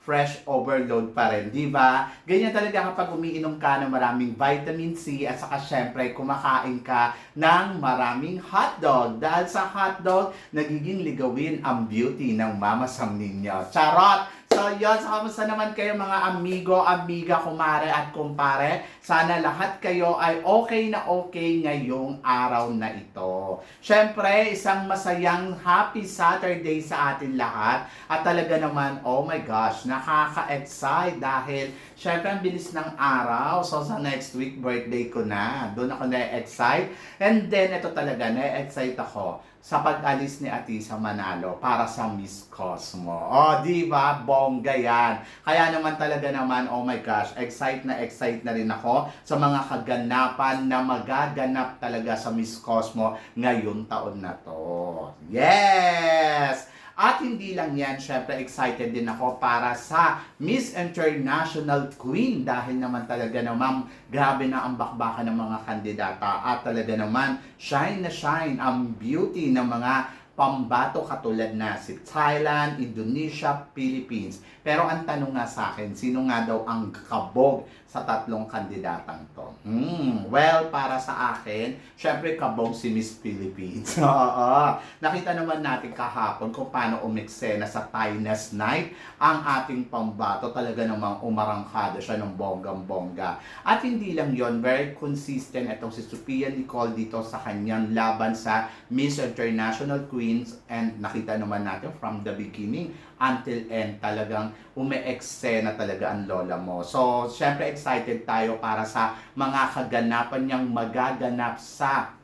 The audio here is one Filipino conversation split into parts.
fresh overload pa rin, di ba? Ganyan talaga kapag umiinom ka ng maraming vitamin C at saka syempre kumakain ka ng maraming hotdog. Dahil sa hotdog, nagiging ligawin ang beauty ng mama ninyo. Charot! So yun, so kamusta naman kayo mga amigo, amiga, kumare at kumpare? Sana lahat kayo ay okay na okay ngayong araw na ito. Syempre, isang masayang happy Saturday sa atin lahat. At talaga naman, oh my gosh, nakaka-excite dahil syempre ang bilis ng araw. So sa next week, birthday ko na. Doon ako na-excite. And then, ito talaga, na-excite ako sa pag-alis ni Ati sa Manalo para sa Miss Cosmo. Oh, di ba? Bongga yan. Kaya naman talaga naman, oh my gosh, excite na excite na rin ako sa mga kaganapan na magaganap talaga sa Miss Cosmo ngayong taon na to. Yes! At hindi lang yan, syempre excited din ako para sa Miss International Queen. Dahil naman talaga naman grabe na ang bakbakan ng mga kandidata. At talaga naman shine na shine ang beauty ng mga pambato katulad na si Thailand, Indonesia, Philippines. Pero ang tanong nga sa akin, sino nga daw ang kabog sa tatlong kandidatang to? Hmm, well, para sa akin, syempre kabog si Miss Philippines. Oo. Nakita naman natin kahapon kung paano umiksena sa Tainas Night ang ating pambato. Talaga namang umarangkada siya ng bonggang-bongga. At hindi lang yon very consistent itong si Sophia Nicole dito sa kanyang laban sa Miss International Queens and nakita naman natin from the beginning until end talagang ume-eksena talaga ang lola mo. So, syempre excited tayo para sa mga kaganapan niyang magaganap sa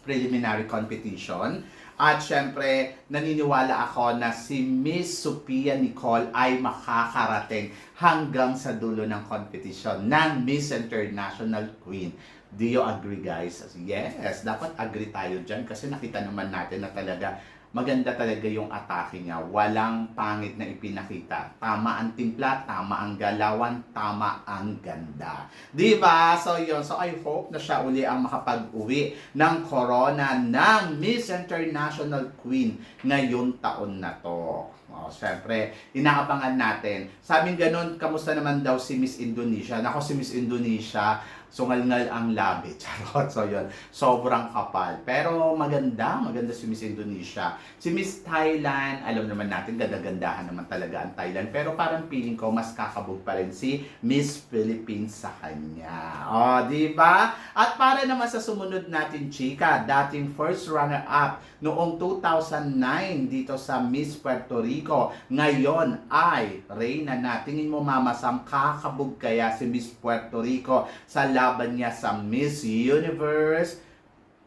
preliminary competition. At syempre, naniniwala ako na si Miss Sophia Nicole ay makakarating hanggang sa dulo ng competition ng Miss International Queen. Do you agree guys? Yes, dapat agree tayo dyan kasi nakita naman natin na talaga maganda talaga yung atake niya. Walang pangit na ipinakita. Tama ang timpla, tama ang galawan, tama ang ganda. Di ba? So yun. So I hope na siya uli ang makapag-uwi ng corona ng Miss International Queen ngayong taon na to. Oh, syempre, inaabangan natin. Sabing ganun, kamusta naman daw si Miss Indonesia? Nako si Miss Indonesia, sungal-ngal ang labi. Charot. So yun, sobrang kapal. Pero maganda, maganda si Miss Indonesia. Si Miss Thailand, alam naman natin, gadagandahan naman talaga ang Thailand. Pero parang feeling ko, mas kakabog pa rin si Miss Philippines sa kanya. Oh, di ba? At para naman sa sumunod natin, chika, dating first runner-up noong 2009 dito sa Miss Puerto Rico. Ngayon ay Reyna na. Tingin mo Mama Sam, kakabog kaya si Miss Puerto Rico sa laban niya sa Miss Universe?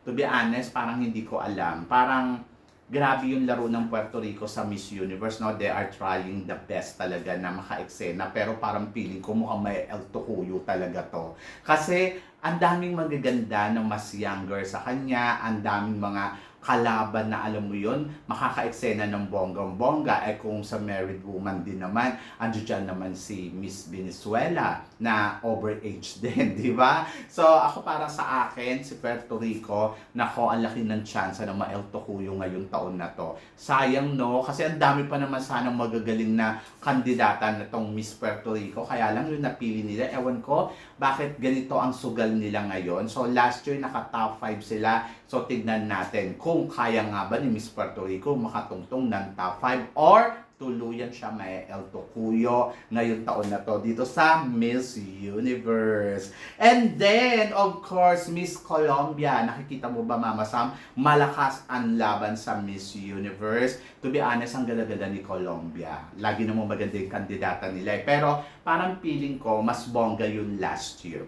To be honest, parang hindi ko alam. Parang grabe yung laro ng Puerto Rico sa Miss Universe, no? They are trying the best talaga na maka-eksena. Pero parang feeling ko mukhang may El Tocuyo talaga to. Kasi ang daming magaganda na mas younger sa kanya, ang daming mga kalaban na alam mo yon makaka-eksena ng bonggang-bongga. Eh kung sa married woman din naman, ando dyan naman si Miss Venezuela na overage din, di ba? So ako para sa akin, si Puerto Rico, nako ang laki ng chance na ma-El Tocuyo ngayong taon na to. Sayang no, kasi ang dami pa naman sanang magagaling na kandidata na tong Miss Puerto Rico. Kaya lang yung napili nila, ewan ko, bakit ganito ang sugal nila ngayon. So last year naka top 5 sila. So tignan natin kung kaya nga ba ni Miss Puerto Rico makatungtong ng top 5 or tuluyan siya may El Tocuyo ngayong taon na to dito sa Miss Universe. And then, of course, Miss Colombia. Nakikita mo ba, Mama Sam? Malakas ang laban sa Miss Universe. To be honest, ang ganda-ganda ni Colombia. Lagi namang maganda yung kandidata nila. eh. Pero parang feeling ko, mas bongga yun last year.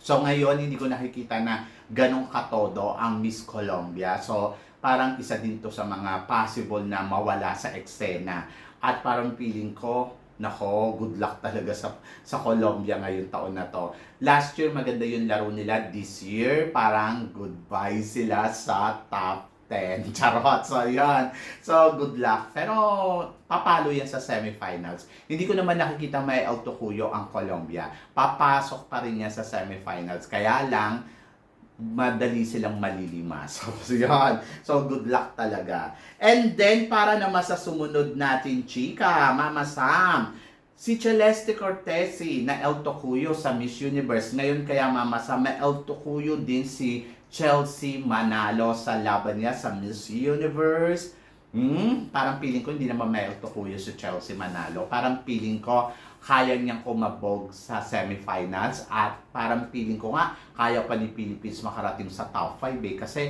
So ngayon, hindi ko nakikita na ganong katodo ang Miss Colombia. So parang isa din to sa mga possible na mawala sa eksena. At parang feeling ko, nako, good luck talaga sa sa Colombia ngayong taon na to. Last year maganda yung laro nila, this year parang goodbye sila sa top 10. Charot. So, yan. So, good luck. Pero, papalo yan sa semifinals. Hindi ko naman nakikita may autokuyo ang Colombia. Papasok pa rin yan sa semifinals. Kaya lang, madali silang malilima. So, yan. So, good luck talaga. And then, para naman sa sumunod natin, chika, Mama Sam, si Celeste Cortesi na El Tocuyo sa Miss Universe. Ngayon kaya Mama Sam, may El Tocuyo din si Chelsea Manalo sa laban niya sa Miss Universe. Hmm, parang feeling ko hindi naman may El Tocuyo si Chelsea Manalo. Parang feeling ko kaya niyang kumabog sa semifinals at parang feeling ko nga kaya pa ni Philippines makarating sa top 5 eh. Kasi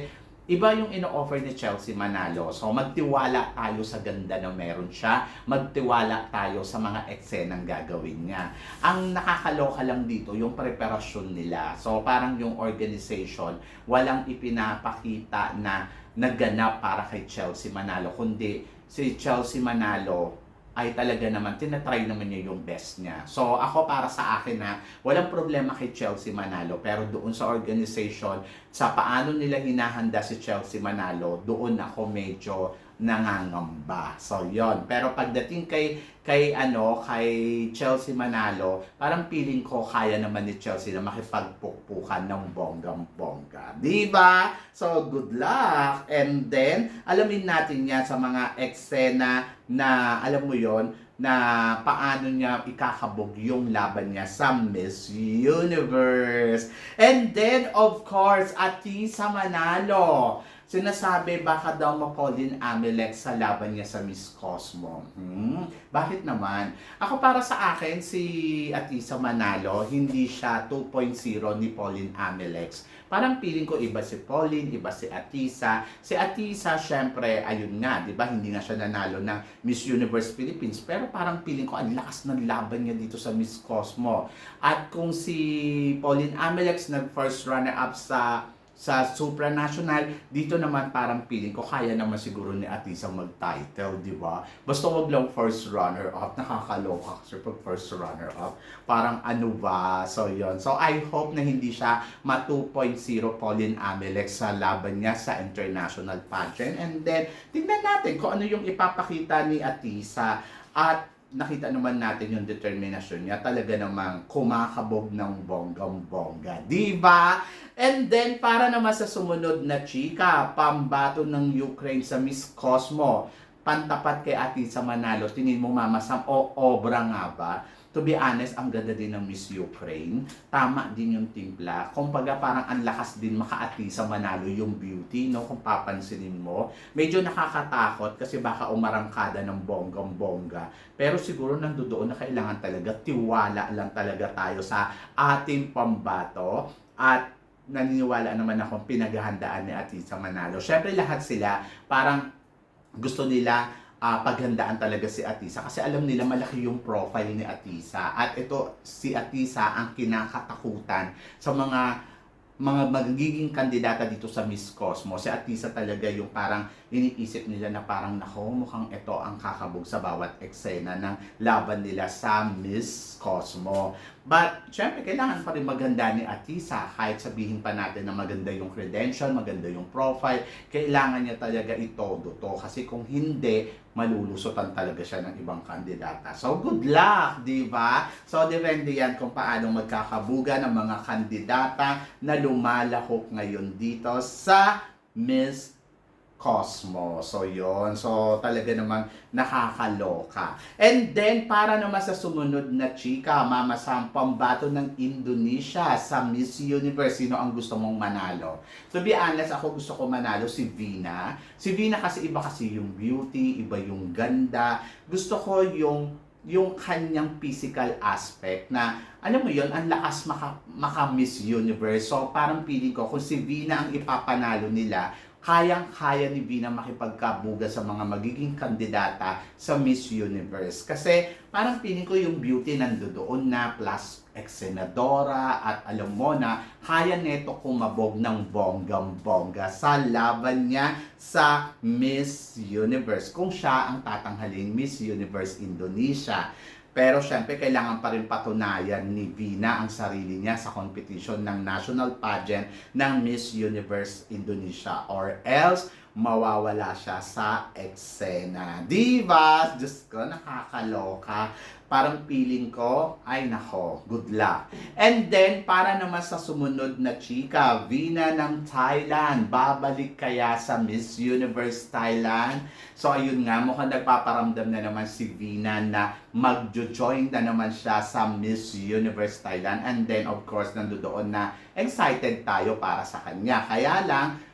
iba yung ino-offer ni Chelsea Manalo. So magtiwala tayo sa ganda na meron siya. Magtiwala tayo sa mga eksenang gagawin niya. Ang nakakaloka lang dito, yung preparasyon nila. So parang yung organization, walang ipinapakita na naganap para kay Chelsea Manalo. Kundi si Chelsea Manalo ay talaga naman, tinatry naman niya yung best niya. So, ako para sa akin na walang problema kay Chelsea Manalo. Pero doon sa organization, sa paano nila hinahanda si Chelsea Manalo, doon ako medyo nangangamba. So, yon Pero pagdating kay kay ano, kay Chelsea Manalo, parang feeling ko kaya naman ni Chelsea na makipagpukpukan ng bonggang-bongga. Di ba? So, good luck. And then, alamin natin yan sa mga eksena na, alam mo yon na paano niya ikakabog yung laban niya sa Miss Universe. And then, of course, Atisa Manalo. Sinasabi baka daw ma-Pauline Amelec sa laban niya sa Miss Cosmo. Hmm? Bakit naman? Ako para sa akin, si Atisa Manalo, hindi siya 2.0 ni Pauline Amelec. Parang feeling ko iba si Pauline, iba si Atisa. Si Atisa, syempre, ayun nga, di ba? Hindi nga siya nanalo ng Miss Universe Philippines. Pero parang feeling ko, ang lakas ng laban niya dito sa Miss Cosmo. At kung si Pauline Amelex nag-first runner-up sa sa supranational, dito naman parang feeling ko kaya naman siguro ni Atisa mag-title, di ba? Basta wag lang first runner-up, nakakaloka kasi pag first runner-up, parang ano ba? So yon So I hope na hindi siya ma 2.0 Pauline Amelex sa laban niya sa international pageant. And then, tingnan natin kung ano yung ipapakita ni Atisa. At nakita naman natin yung determinasyon niya. Talaga namang kumakabog ng bonggang-bongga. Di ba? And then, para naman sa sumunod na chika, pambato ng Ukraine sa Miss Cosmo, pantapat kay Atisa Manalo, tingin mo Mama Sam, o obra nga ba? To be honest, ang ganda din ng Miss Ukraine. Tama din yung timpla. Kumbaga parang ang lakas din makaati sa manalo yung beauty, no? Kung papansinin mo. Medyo nakakatakot kasi baka umarangkada ng bonggang-bongga. Pero siguro nandoon na kailangan talaga tiwala lang talaga tayo sa ating pambato at naniniwala naman akong pinaghahandaan ni Atisa Manalo. Syempre lahat sila parang gusto nila ah, paghandaan talaga si Atisa kasi alam nila malaki yung profile ni Atisa at ito si Atisa ang kinakatakutan sa mga mga magiging kandidata dito sa Miss Cosmo. Si Atisa talaga yung parang iniisip nila na parang nako mukhang ito ang kakabog sa bawat eksena ng laban nila sa Miss Cosmo. But, syempre, kailangan pa rin maganda ni Atisa. Kahit sabihin pa natin na maganda yung credential, maganda yung profile, kailangan niya talaga ito to. Kasi kung hindi, malulusutan talaga siya ng ibang kandidata. So, good luck, di ba? So, depende yan kung paano magkakabuga ng mga kandidata na lumalahok ngayon dito sa Miss Cosmo. So, yon So, talaga namang nakakaloka. And then, para naman sa sumunod na chika, Mama Sam, pambato ng Indonesia sa Miss Universe. Sino ang gusto mong manalo? To be honest, ako gusto ko manalo si Vina. Si Vina kasi iba kasi yung beauty, iba yung ganda. Gusto ko yung yung kanyang physical aspect na alam mo yon ang lakas maka, maka Miss Universe. So parang feeling ko kung si Vina ang ipapanalo nila, kayang-kaya ni Vina makipagkabuga sa mga magiging kandidata sa Miss Universe. Kasi parang feeling ko yung beauty nandoon na plus ex-senadora at alam mo na kaya neto kumabog ng bonggang-bongga sa laban niya sa Miss Universe kung siya ang tatanghaling Miss Universe Indonesia. Pero syempre, kailangan pa rin patunayan ni Vina ang sarili niya sa competition ng national pageant ng Miss Universe Indonesia. Or else mawawala siya sa eksena. Diba? Diyos ko, nakakaloka. Parang feeling ko, ay nako, good luck. And then, para naman sa sumunod na chika, Vina ng Thailand, babalik kaya sa Miss Universe Thailand? So, ayun nga, mukhang nagpaparamdam na naman si Vina na magjo-join na naman siya sa Miss Universe Thailand. And then, of course, nandoon na excited tayo para sa kanya. Kaya lang,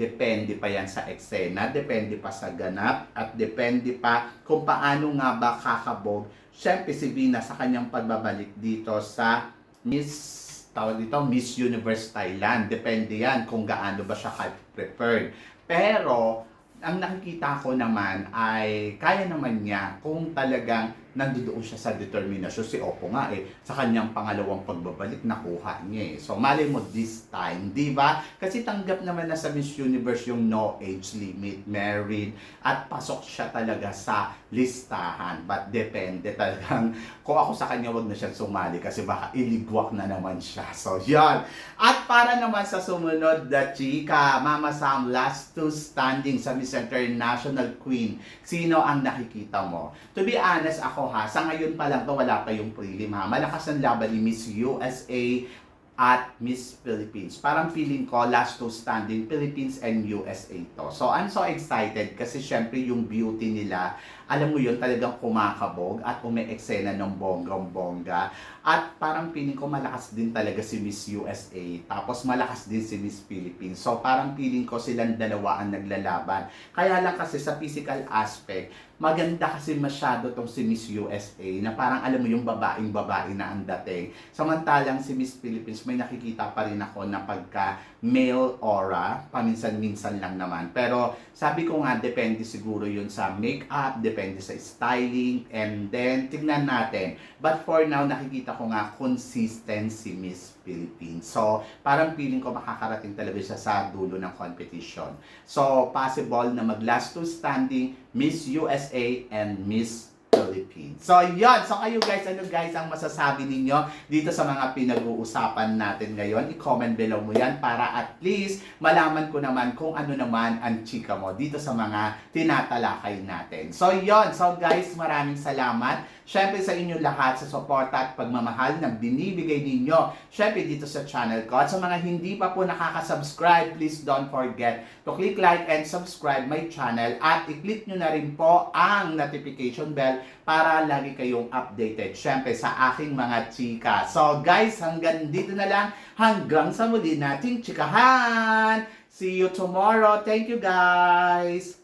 depende pa yan sa eksena, depende pa sa ganap, at depende pa kung paano nga ba kakabog. Siyempre si Vina sa kanyang pagbabalik dito sa Miss tawag dito, Miss Universe Thailand. Depende yan kung gaano ba siya preferred. Pero, ang nakikita ko naman ay kaya naman niya kung talagang nandoon siya sa determinasyon. Si Oppo nga eh, sa kanyang pangalawang pagbabalik, nakuha niya eh. So, mali mo this time, di ba? Kasi tanggap naman na sa Miss Universe yung no age limit, married, at pasok siya talaga sa listahan. But depende talagang, kung ako sa kanya, wag na siya sumali kasi baka iligwak na naman siya. So, yan. At para naman sa sumunod na chika, Mama Sam, last two standing sa Miss International Queen. Sino ang nakikita mo? To be honest, ako ha, sa ngayon pa lang to, wala pa yung prelim ha. Malakas ang laban ni Miss USA at Miss Philippines. Parang feeling ko, last two standing, Philippines and USA to. So, I'm so excited kasi syempre yung beauty nila, alam mo yun, talagang kumakabog at umi-eksena ng bonggang-bongga. At parang feeling ko malakas din talaga si Miss USA. Tapos malakas din si Miss Philippines. So, parang feeling ko silang dalawa ang naglalaban. Kaya lang kasi sa physical aspect, maganda kasi masyado tong si Miss USA na parang alam mo yung babaeng babae na ang dating. Samantalang si Miss Philippines may nakikita pa rin ako na pagka male aura, paminsan-minsan lang naman. Pero sabi ko nga, depende siguro yun sa makeup, depende sa styling, and then tignan natin. But for now, nakikita ko nga consistency Miss Philippines. So, parang feeling ko makakarating talaga siya sa dulo ng competition. So, possible na mag-last two standing Miss USA and Miss Philippines. So, yun. So, kayo guys, ano guys ang masasabi ninyo dito sa mga pinag-uusapan natin ngayon? I-comment below mo yan para at least malaman ko naman kung ano naman ang chika mo dito sa mga tinatalakay natin. So, yun. So, guys, maraming salamat. Syempre sa inyo lahat sa suporta at pagmamahal na binibigay ninyo. Syempre dito sa channel ko. At sa mga hindi pa po nakaka-subscribe, please don't forget to click like and subscribe my channel at i-click nyo na rin po ang notification bell para lagi kayong updated. Syempre sa aking mga chika. So guys, hanggang dito na lang. Hanggang sa muli nating chikahan. See you tomorrow. Thank you guys.